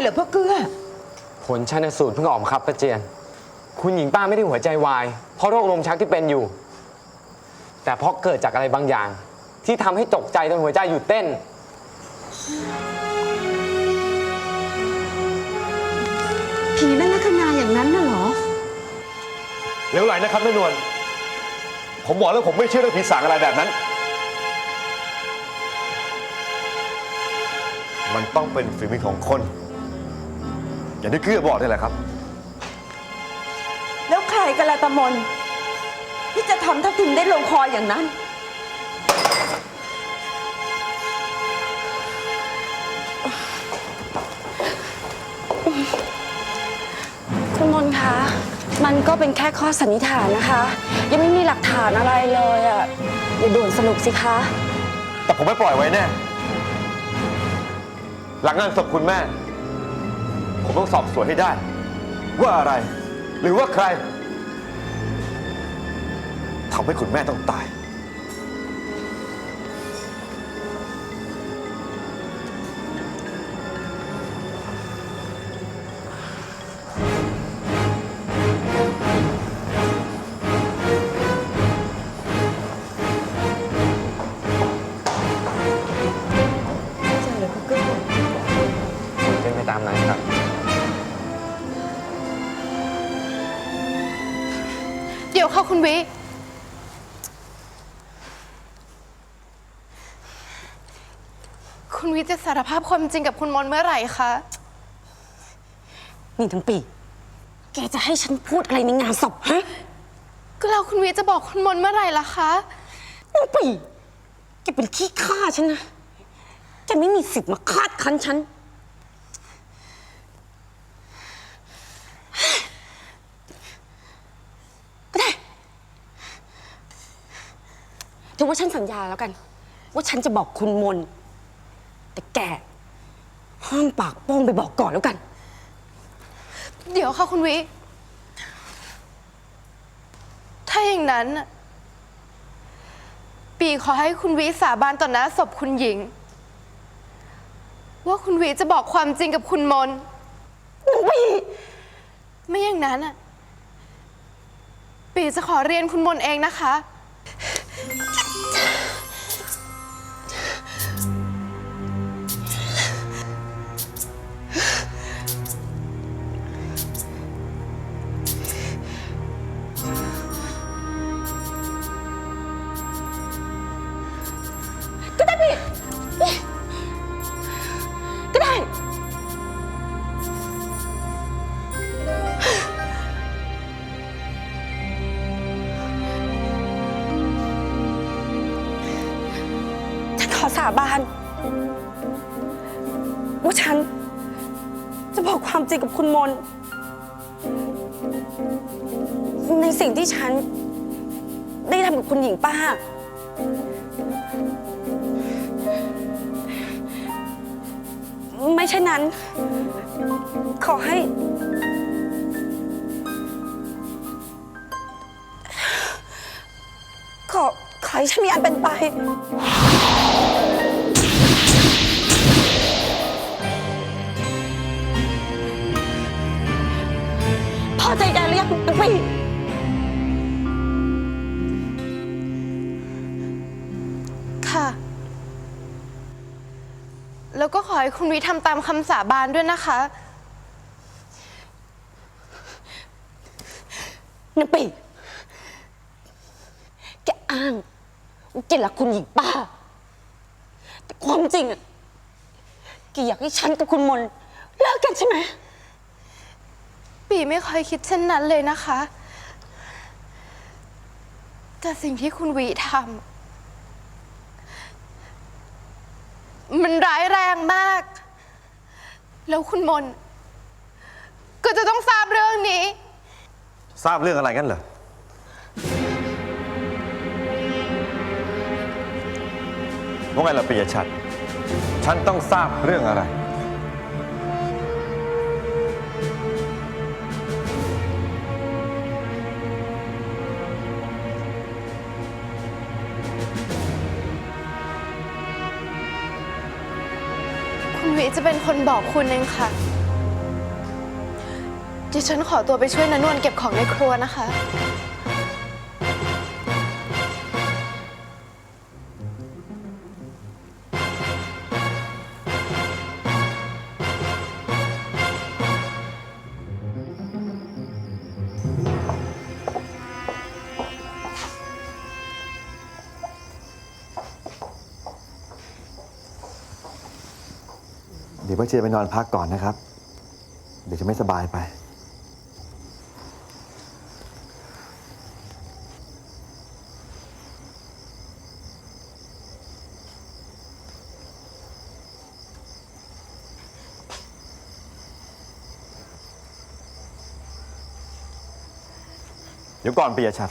เหรอพ่อเกลือผลชันสูตรเพิ่งออกมาครับป้าเจียน คุณหญิงป้าไม่ได้หัวใจวาย เพราะโรคลมชักที่เป็นอยู่ แต่เพราะเกิดจากอะไรบางอย่าง ที่ทำให้ตกใจจนหัวใจหยุดเต้น ผีแม่ลัคนาอย่างนั้นน่ะเหรอ เหลวไหลนะครับแม่นวล ผมบอกแล้วผมไม่เชื่อเรื่องผีสางอะไรแบบนั้น มันต้องเป็นฝีมือของคน อย่างที่เกลือบอกนี่แหละครับ แล้วใครกันละตะมนที่จะทำทัพทิมได้ลงคออย่างนั้น คุณมนคะ มันก็เป็นแค่ข้อสันนิษฐานนะคะ ยังไม่มีหลักฐานอะไรเลยอะอย่าด่วนสรุปสิคะ แต่ผมไม่ปล่อยไว้แน่ หลังงานศพคุณแม่ ผมต้องสอบสวนให้ได้ ว่าอะไร หรือว่าใครทำให้คุณแม่ต้องตาย ยวค่ะคุณวิ คุณวิจะสารภาพความจริงกับคุณมนต์เมื่อไหร่คะ นี่ทั้งปี แกจะให้ฉันพูดอะไรในงานศพฮะก็แล้วคุณวิจะบอกคุณมนต์เมื่อไหร่ล่ะคะ ทั้งปี แกเป็นขี้ข้าฉันนะ แกไม่มีสิทธิ์มาคาดคั้นฉัน ก็ได้ ถือว่าฉันสัญญาแล้วกัน ว่าฉันจะบอกคุณมน แต่แกห้ามปากโป้งไปบอกก่อนแล้วกัน เดี๋ยวค่ะคุณวิ ถ้าอย่างนั้นน่ะปีขอให้คุณวิสาบานต่อหน้าศพคุณหญิง ว่าคุณวิจะบอกความจริงกับคุณมนต์ไม่อย่างนั้นอะปีจะขอเรียนคุณมนต์เองนะคะ ริงกับคุณมน ในสิ่งที่ฉัน ได้ทำกับคุณหญิงป้า ไม่เช่นนั้น ขอให้ ขอ ขอให้ฉันมีอันเป็นไป ใจแกหรือยังนักปีค่ะ แล้วก็ขอให้คุณวิทำตามคำสาบานด้วยนะคะนักปีแกอ้างว่าแกรักคุณหญิงป้า แต่ความจริงอะแกอยากให้ฉันกับคุณมนเลิกกันใช่ไหม ปีไม่เคยคิดเช่นนั้นเลยนะคะ แต่สิ่งที่คุณวีทำมันร้ายแรงมาก แล้วคุณมน ก็จะต้องทราบเรื่องนี้ ทราบเรื่องอะไรกันเหรอ ว่าไงล่ะปิยชัด ฉันต้องทราบเรื่องอะไร คุณวิจะเป็นคนบอกคุณเองค่ะ ดิฉันขอตัวไปช่วยนันนวลเก็บของในครัวนะคะ ดี๋ยวป้าเจียไปนอนพักก่อนนะครับ เดี๋ยวจะไม่สบายไป เดี๋ยวก่อนปียชัด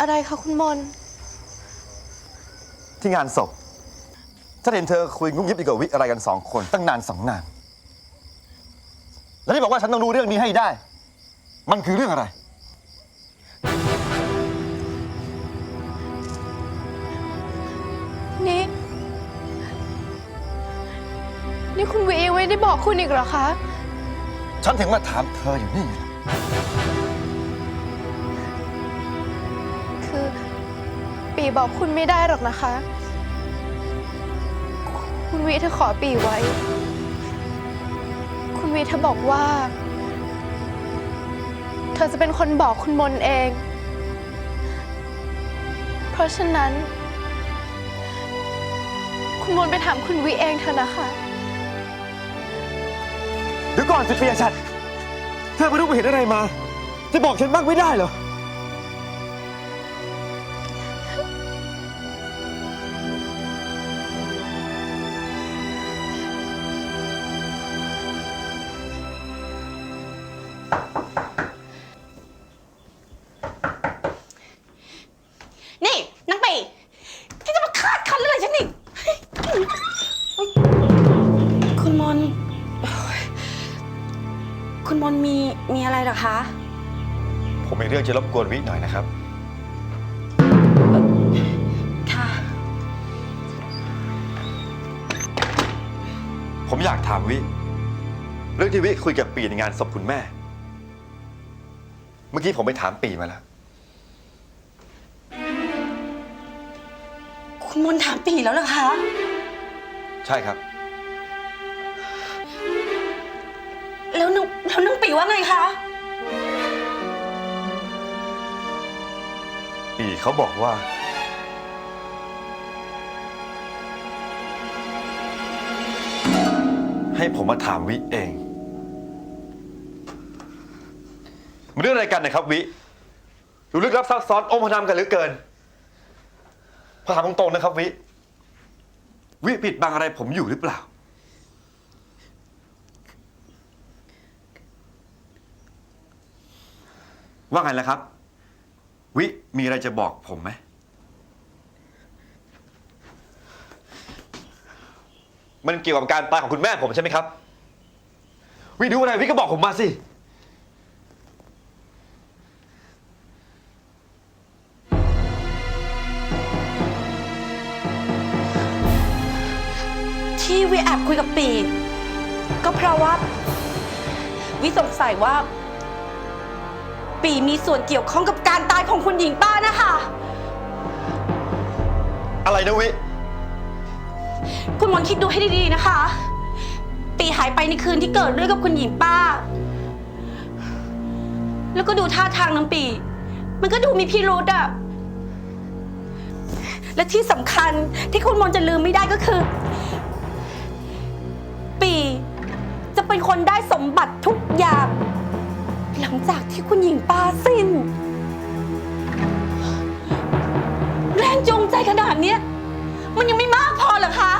อะไรคะคุณมน ที่งานศพฉันเห็นเธอคุยงุ้มยิบอีกกับวิอะไรกันสองคน ตั้งนานสองนาน แล้วที่บอกว่าฉันต้องรู้เรื่องนี้ให้ได้ มันคือเรื่องอะไร นี่ นี่คุณวีไม่ได้บอกคุณอีกเหรอคะ ฉันถึงมาถามเธออยู่นี่ไง ปีบอกคุณไม่ได้หรอกนะคะ คุณวีเธอขอปีไว้ คุณวีเธอบอกว่า เธอจะเป็นคนบอกคุณมนเอง เพราะฉะนั้น คุณมนไปถามคุณวีเองเถอะนะคะเดี๋ยวก่อนสิปียชัดเธอไม่รู้ไปเห็นอะไรมา จะบอกฉันบ้างไม่ได้เหรอ อะไรเหรอคะ ผมมีเรื่องจะรบกวนวิหน่อยนะครับ ค่ะ ผมอยากถามวิ เรื่องที่วิคุยกับปีในงานศพคุณแม่ เมื่อกี้ผมไปถามปีมาแล้ว คุณมนถามปีแล้วเหรอคะ ใช่ครับ แล้วนาง แล้วนางปีว่าไงคะ ปีเขาบอกว่า ให้ผมมาถามวิเองมันเรื่องอะไรกันนะครับวิดูลึกลับซับซ้อนอมพนำกันเหลือเกินพอถามตรงๆนะครับวิ วิปิดบังอะไรผมอยู่หรือเปล่า ว่าไงล่ะครับ วิมีอะไรจะบอกผมไหม มันเกี่ยวกับการตายของคุณแม่ผมใช่ไหมครับ วิดูอะไรวิก็บอกผมมาสิ ที่วิแอบคุยกับปีก็เพราะว่า วิสงสัยว่า ปีมีส่วนเกี่ยวข้องกับการตายของคุณหญิงป้านะคะ อะไรนะวิ คุณมนต์คิดดูให้ดีๆนะคะ ปีหายไปในคืนที่เกิดเรื่องกับคุณหญิงป้า แล้วก็ดูท่าทางน้ำปี มันก็ดูมีพิรุธอะและที่สำคัญที่คุณมนต์จะลืมไม่ได้ก็คือ ปี จะเป็นคนได้สมบัติทุกอย่างหลัังจากที่คุณหญิงปาสินแรงจงใจขนาดนี้มันยังไม่มากพอเหรอคะ